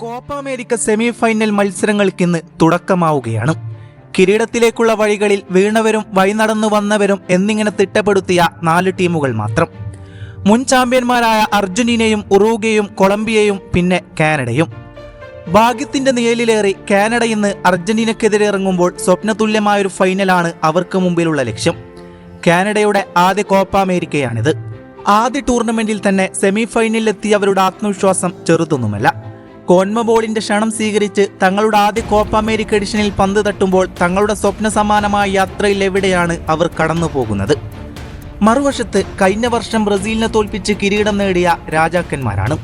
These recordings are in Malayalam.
കോപ്പ അമേരിക്ക സെമി ഫൈനൽ മത്സരങ്ങൾക്ക് ഇന്ന് തുടക്കമാവുകയാണ്. കിരീടത്തിലേക്കുള്ള വഴികളിൽ വീണവരും വഴിനടന്നു വന്നവരും എന്നിങ്ങനെ തിട്ടപ്പെടുത്തിയ നാല് ടീമുകൾ മാത്രം. മുൻ ചാമ്പ്യന്മാരായ അർജന്റീനയും ഉറൂഗയും കൊളംബിയയും പിന്നെ കാനഡയും. ഭാഗ്യത്തിന്റെ നിഴലിലേറി കാനഡ ഇന്ന് അർജന്റീനക്കെതിരെ ഇറങ്ങുമ്പോൾ സ്വപ്നതുല്യമായൊരു ഫൈനലാണ് അവർക്ക് മുമ്പിലുള്ള ലക്ഷ്യം. കാനഡയുടെ ആദ്യ കോപ്പ അമേരിക്കയാണിത് ആദ്യ ടൂർണമെന്റിൽ തന്നെ സെമി ഫൈനലിലെത്തിയവരുടെ ആത്മവിശ്വാസം ചെറുതൊന്നുമല്ല. കോൺമബോളിന്റെ ക്ഷണം സ്വീകരിച്ച് തങ്ങളുടെ ആദ്യ കോപ്പ അമേരിക്ക എഡിഷനിൽ പന്ത് തട്ടുമ്പോൾ തങ്ങളുടെ സ്വപ്ന സമാനമായ യാത്രയിൽ എവിടെയാണ് അവർ കടന്നു പോകുന്നത് മറുവശത്ത് കഴിഞ്ഞ വർഷം ബ്രസീലിനെ തോൽപ്പിച്ച് കിരീടം നേടിയ രാജാക്കന്മാരാണ്.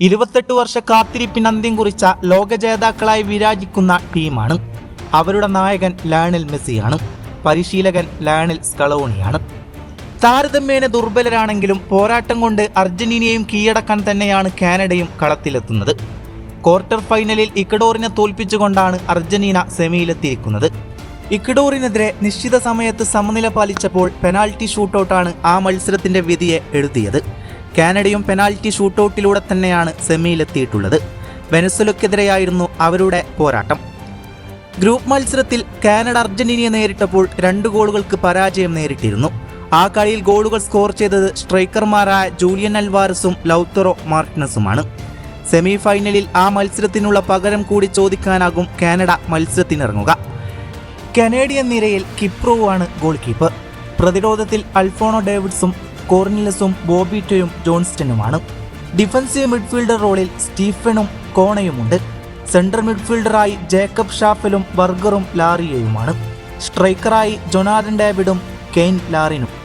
ഇരുപത്തെട്ട് വർഷ കാത്തിരിപ്പിന് അന്ത്യം കുറിച്ച ലോക ജേതാക്കളായി വിരാജിക്കുന്ന ടീമാണ്. അവരുടെ നായകൻ ലയണൽ മെസ്സിയാണ്. പരിശീലകൻ ലയണൽ സ്കളോണിയാണ് താരതമ്യേന ദുർബലരാണെങ്കിലും പോരാട്ടം കൊണ്ട് അർജന്റീനയും കീഴടക്കാൻ തന്നെയാണ് കാനഡയും കളത്തിലെത്തുന്നത്. ക്വാർട്ടർ ഫൈനലിൽ ഇക്കഡോറിനെ തോൽപ്പിച്ചുകൊണ്ടാണ് അർജന്റീന സെമിയിലെത്തിയിരിക്കുന്നത്. ഇക്കഡോറിനെതിരെ നിശ്ചിത സമയത്ത് സമനില പാലിച്ചപ്പോൾ പെനാൽറ്റി ഷൂട്ടൌട്ടാണ് ആ മത്സരത്തിന്റെ വിധിയെ എഴുതിയത്. കാനഡയും പെനാൽറ്റി ഷൂട്ടൌട്ടിലൂടെ തന്നെയാണ് സെമിയിലെത്തിയിട്ടുള്ളത്. വെനസുലക്കെതിരെയായിരുന്നു അവരുടെ പോരാട്ടം. ഗ്രൂപ്പ് മത്സരത്തിൽ കാനഡ അർജന്റീനയെ നേരിട്ടപ്പോൾ രണ്ട് ഗോളുകൾക്ക് പരാജയം നേരിട്ടിരുന്നു. ആ കളിയിൽ ഗോളുകൾ സ്കോർ ചെയ്തത് സ്ട്രൈക്കർമാരായ ജൂലിയൻ അൽവാരസും ലൗത്തറോ മാർട്ടിനസുമാണ്. സെമി ഫൈനലിൽ ആ മത്സരത്തിനുള്ള പകരം കൂടി ചോദിക്കാനാകും കാനഡ മത്സരത്തിനിറങ്ങുക. കനേഡിയൻ നിരയിൽ കിപ്രോവാണ് ഗോൾ കീപ്പർ പ്രതിരോധത്തിൽ അൽഫോണോ ഡേവിഡ്സും കോർണിലസും ബോബിറ്റോയും ജോൺസ്റ്റനുമാണ്. ഡിഫൻസീവ് മിഡ്ഫീൽഡർ റോളിൽ സ്റ്റീഫനും കോണയുമുണ്ട്. സെൻട്രൽ മിഡ്ഫീൽഡറായി ജേക്കബ് ഷാഫലും ബർഗറും ലാറിയയുമാണ്. സ്ട്രൈക്കറായി ജൊനാഥൻ ഡേവിഡും കെയ്ൻ ലാറിനും.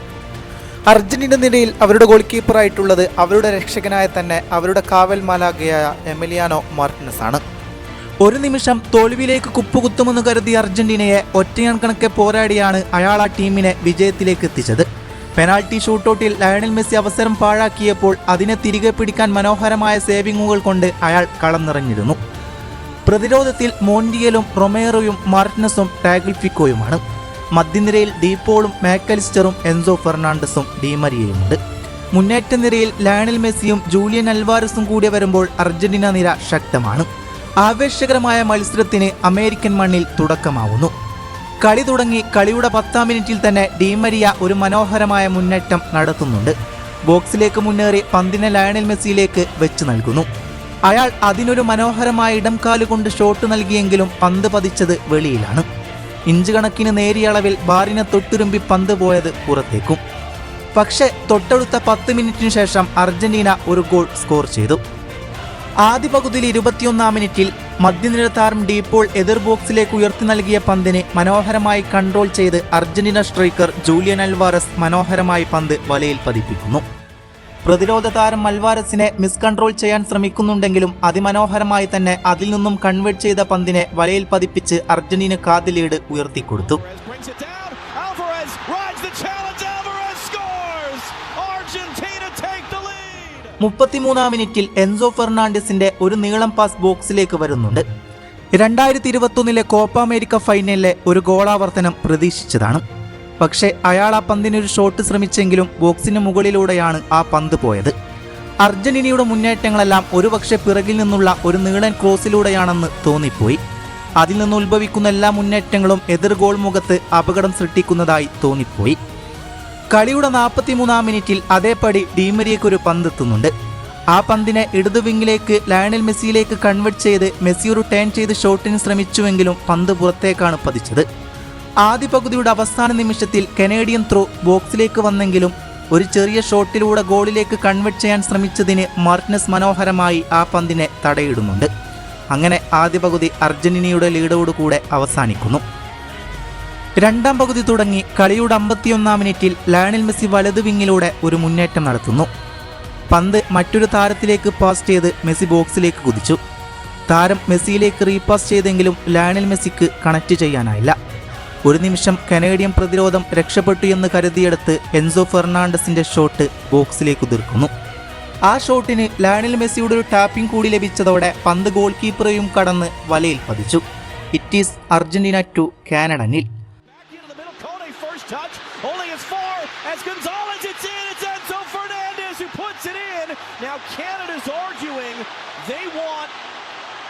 അർജന്റീന നിരയിൽ അവരുടെ ഗോൾ കീപ്പറായിട്ടുള്ളത് അവരുടെ രക്ഷകനായ തന്നെ അവരുടെ കാവൽ മാലാകയായ എമിലിയാനോ മാർട്ടിനസ് ആണ് ഒരു നിമിഷം തോൽവിയിലേക്ക് കുപ്പുകുത്തുമെന്ന് കരുതി അർജന്റീനയെ ഒറ്റയാൻ കണക്കെ പോരാടിയാണ് അയാൾ ആ ടീമിനെ വിജയത്തിലേക്ക് എത്തിച്ചത്. പെനാൾട്ടി ഷൂട്ടൗട്ടിൽ ലയണൽ മെസ്സി അവസരം പാഴാക്കിയപ്പോൾ അതിനെ തിരികെ പിടിക്കാൻ മനോഹരമായ സേവിങ്ങുകൾ കൊണ്ട് അയാൾ കളം നിറഞ്ഞിരുന്നു പ്രതിരോധത്തിൽ മോണ്ടിയലും റൊമേറോയും മാർട്ടിനസും ടാഗിൾഫിക്കോയുമാണ് മധ്യനിരയിൽ ഡീപോളും മാക്കലിസ്റ്ററും എൻസോ ഫെർണാണ്ടസും ഡീമരിയയുമുണ്ട്. മുന്നേറ്റ നിരയിൽ ലയണൽ മെസ്സിയും ജൂലിയൻ അൽവാരസും കൂടി വരുമ്പോൾ അർജന്റീന നിര ശക്തമാണ്. ആവേശകരമായ മത്സരത്തിന് അമേരിക്കൻ മണ്ണിൽ തുടക്കമാവുന്നു. കളി തുടങ്ങി കളിയുടെ പത്താം മിനിറ്റിൽ തന്നെ ഡീമരിയ ഒരു മനോഹരമായ മുന്നേറ്റം നടത്തുന്നുണ്ട്. ബോക്സിലേക്ക് മുന്നേറി പന്തിനെ ലയണൽ മെസ്സിയിലേക്ക് വെച്ച് നൽകുന്നു. അയാൾ അതിനൊരു മനോഹരമായ ഇടം കാലുകൊണ്ട് ഷോട്ട് നൽകിയെങ്കിലും പന്ത് പതിച്ചത് വെളിയിലാണ്. ഇഞ്ച് കണക്കിന് നേരിയ അളവിൽ ബാറിനെ തൊട്ടുരുമ്പി പന്ത് പോയത് പുറത്തേക്കും. പക്ഷേ തൊട്ടടുത്ത പത്ത് മിനിറ്റിനു ശേഷം അർജന്റീന ഒരു ഗോൾ സ്കോർ ചെയ്തു. ആദ്യ പകുതിയിൽ ഇരുപത്തിയൊന്നാം മിനിറ്റിൽ മധ്യനിര താരം ഡീപ്പോൾ എതിർ ബോക്സിലേക്ക് ഉയർത്തി നൽകിയ പന്തിനെ മനോഹരമായി കൺട്രോൾ ചെയ്ത് അർജന്റീന സ്ട്രൈക്കർ ജൂലിയൻ അൽവാറസ് മനോഹരമായി പന്ത് വലയിൽ പതിപ്പിക്കുന്നു. പ്രതിരോധ താരം അൽവാരസിനെ മിസ്കൺട്രോൾ ചെയ്യാൻ ശ്രമിക്കുന്നുണ്ടെങ്കിലും അതിമനോഹരമായി തന്നെ അതിൽ നിന്നും കൺവേർട്ട് ചെയ്ത പന്തിനെ വലയിൽ പതിപ്പിച്ച് അർജന്റീന കാതി ലീഡ് ഉയർത്തിക്കൊടുത്തു. മുപ്പത്തിമൂന്നാം മിനിറ്റിൽ എൻസോ ഫെർണാണ്ടസിന്റെ ഒരു നീളം പാസ് ബോക്സിലേക്ക് വരുന്നുണ്ട്. രണ്ടായിരത്തി ഇരുപത്തൊന്നിലെ കോപ്പ അമേരിക്ക ഫൈനലിലെ ഒരു ഗോളാവർത്തനം പ്രതീക്ഷിച്ചതാണ്. പക്ഷേ അയാൾ ആ പന്തിനൊരു ഷോട്ട് ശ്രമിച്ചെങ്കിലും ബോക്സിന് മുകളിലൂടെയാണ് ആ പന്ത് പോയത്. അർജന്റീനയുടെ മുന്നേറ്റങ്ങളെല്ലാം ഒരുപക്ഷെ പിറകിൽ നിന്നുള്ള ഒരു നീളൻ ക്രോസിലൂടെയാണെന്ന് തോന്നിപ്പോയി. അതിൽ നിന്ന് ഉത്ഭവിക്കുന്ന എല്ലാ മുന്നേറ്റങ്ങളും എതിർ ഗോൾ മുഖത്ത് അപകടം സൃഷ്ടിക്കുന്നതായി തോന്നിപ്പോയി. കളിയുടെ നാൽപ്പത്തിമൂന്നാം മിനിറ്റിൽ അതേപടി ഡീമരിയയ്ക്ക് ഒരു പന്ത് എത്തുന്നുണ്ട് ആ പന്തിനെ ഇടതു വിങ്ങിലേക്ക് ലയണൽ മെസ്സിയിലേക്ക് കൺവേർട്ട് ചെയ്ത് മെസ്സി ഒരു ടേൺ ചെയ്ത് ഷോട്ടിന് ശ്രമിച്ചുവെങ്കിലും പന്ത് പുറത്തേക്കാണ് പതിച്ചത്. ആദ്യ പകുതിയുടെ അവസാന നിമിഷത്തിൽ കനേഡിയൻ ത്രോ ബോക്സിലേക്ക് വന്നെങ്കിലും ഒരു ചെറിയ ഷോട്ടിലൂടെ ഗോളിലേക്ക് കൺവെർട്ട് ചെയ്യാൻ ശ്രമിച്ചതിന് മാർട്ടിനസ് മനോഹരമായി ആ പന്തിനെ തടയിടുന്നുണ്ട്. അങ്ങനെ ആദ്യ പകുതി അർജന്റീനയുടെ ലീഡോടുകൂടെ അവസാനിക്കുന്നു. രണ്ടാം പകുതി തുടങ്ങി കളിയുടെ അമ്പത്തിയൊന്നാം മിനിറ്റിൽ ലയണൽ മെസ്സി വലതു വിങ്ങിലൂടെ ഒരു മുന്നേറ്റം നടത്തുന്നു. പന്ത് മറ്റൊരു താരത്തിലേക്ക് പാസ് ചെയ്ത് മെസ്സി ബോക്സിലേക്ക് കുതിച്ചു. താരം മെസ്സിയിലേക്ക് റീപാസ് ചെയ്തെങ്കിലും ലയണൽ മെസ്സിക്ക് കണക്ട് ചെയ്യാനായില്ല. ഒരു നിമിഷം കനേഡിയൻ പ്രതിരോധം രക്ഷപ്പെട്ടു എന്ന് കരുതിയെടുത്ത് എൻസോ ഫെർണാണ്ടസിന്റെ ഷോട്ട് ബോക്സിലേക്ക് തീർക്കുന്നു ആ ഷോട്ടിന് ലാനിൽ മെസ്സിയുടെ ഒരു ടാപ്പിംഗ് കൂടി ലഭിച്ചതോടെ പന്ത് ഗോൾ കീപ്പറെയും കടന്ന് വലയിൽ പതിച്ചു. It is Argentina two Canada nil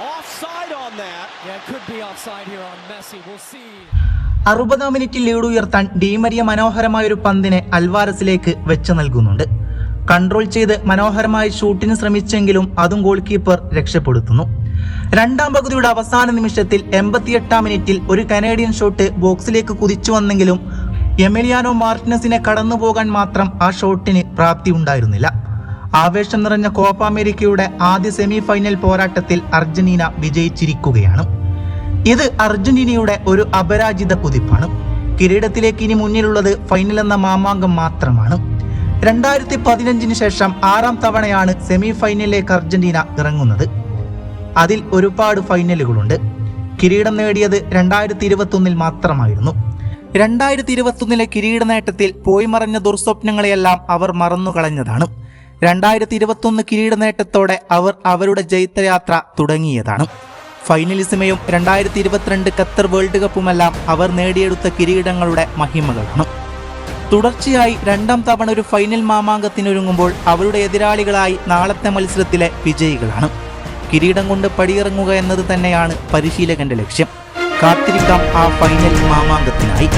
offside on that. Yeah it could be offside here on messi. We'll see. അറുപതാം മിനിറ്റിൽ ലീഡ് ഉയർത്താൻ ഡീമരിയ മനോഹരമായ ഒരു പന്തിനെ അൽവാരസിലേക്ക് വെച്ച് നൽകുന്നുണ്ട്. കൺട്രോൾ ചെയ്ത് മനോഹരമായി ഷൂട്ടിന് ശ്രമിച്ചെങ്കിലും അതും ഗോൾ കീപ്പർ രക്ഷപ്പെടുത്തുന്നു. രണ്ടാം പകുതിയുടെ അവസാന നിമിഷത്തിൽ എൺപത്തിയെട്ടാം മിനിറ്റിൽ ഒരു കനേഡിയൻ ഷോട്ട് ബോക്സിലേക്ക് കുതിച്ചു വന്നെങ്കിലും എമിലിയാനോ മാർട്ടിനസിനെ കടന്നു പോകാൻ മാത്രം ആ ഷോട്ടിന് പ്രാപ്തി ഉണ്ടായിരുന്നില്ല. ആവേശം നിറഞ്ഞ കോപ്പ അമേരിക്കയുടെ ആദ്യ സെമി ഫൈനൽ പോരാട്ടത്തിൽ അർജന്റീന വിജയിച്ചിരിക്കുകയാണ്. ഇത് അർജന്റീനയുടെ ഒരു അപരാജിത കുതിപ്പാണ്. കിരീടത്തിലേക്ക് ഇനി മുന്നിലുള്ളത് ഫൈനൽ എന്ന മാമാങ്കം മാത്രമാണ്. രണ്ടായിരത്തി പതിനഞ്ചിന് ശേഷം ആറാം തവണയാണ് സെമി ഫൈനലിലേക്ക് അർജന്റീന ഇറങ്ങുന്നത്. അതിൽ ഒരുപാട് ഫൈനലുകളുണ്ട് കിരീടം നേടിയത് രണ്ടായിരത്തി ഇരുപത്തൊന്നിൽ മാത്രമായിരുന്നു. രണ്ടായിരത്തി ഇരുപത്തൊന്നിലെ കിരീട നേട്ടത്തിൽ പോയി മറഞ്ഞ ദുർസ്വപ്നങ്ങളെയെല്ലാം അവർ മറന്നു കളഞ്ഞതാണ് രണ്ടായിരത്തി ഇരുപത്തൊന്ന് കിരീട നേട്ടത്തോടെ അവർ അവരുടെ ജൈത്രയാത്ര തുടങ്ങിയതാണ്. ഫൈനലിസമയും രണ്ടായിരത്തി ഇരുപത്തിരണ്ട് ഖത്തർ വേൾഡ് കപ്പുമെല്ലാം അവർ നേടിയെടുത്ത കിരീടങ്ങളുടെ മഹിമകളാണ് തുടർച്ചയായി രണ്ടാം തവണ ഒരു ഫൈനൽ മാമാങ്കത്തിനൊരുങ്ങുമ്പോൾ അവരുടെ എതിരാളികളായി നാളത്തെ മത്സരത്തിലെ വിജയികളാണ്. കിരീടം കൊണ്ട് പടിയിറങ്ങുക എന്നത് തന്നെയാണ് പരിശീലകന്റെ ലക്ഷ്യം. കാത്തിരിക്കാം ആ ഫൈനൽ മാമാങ്കത്തിനായി.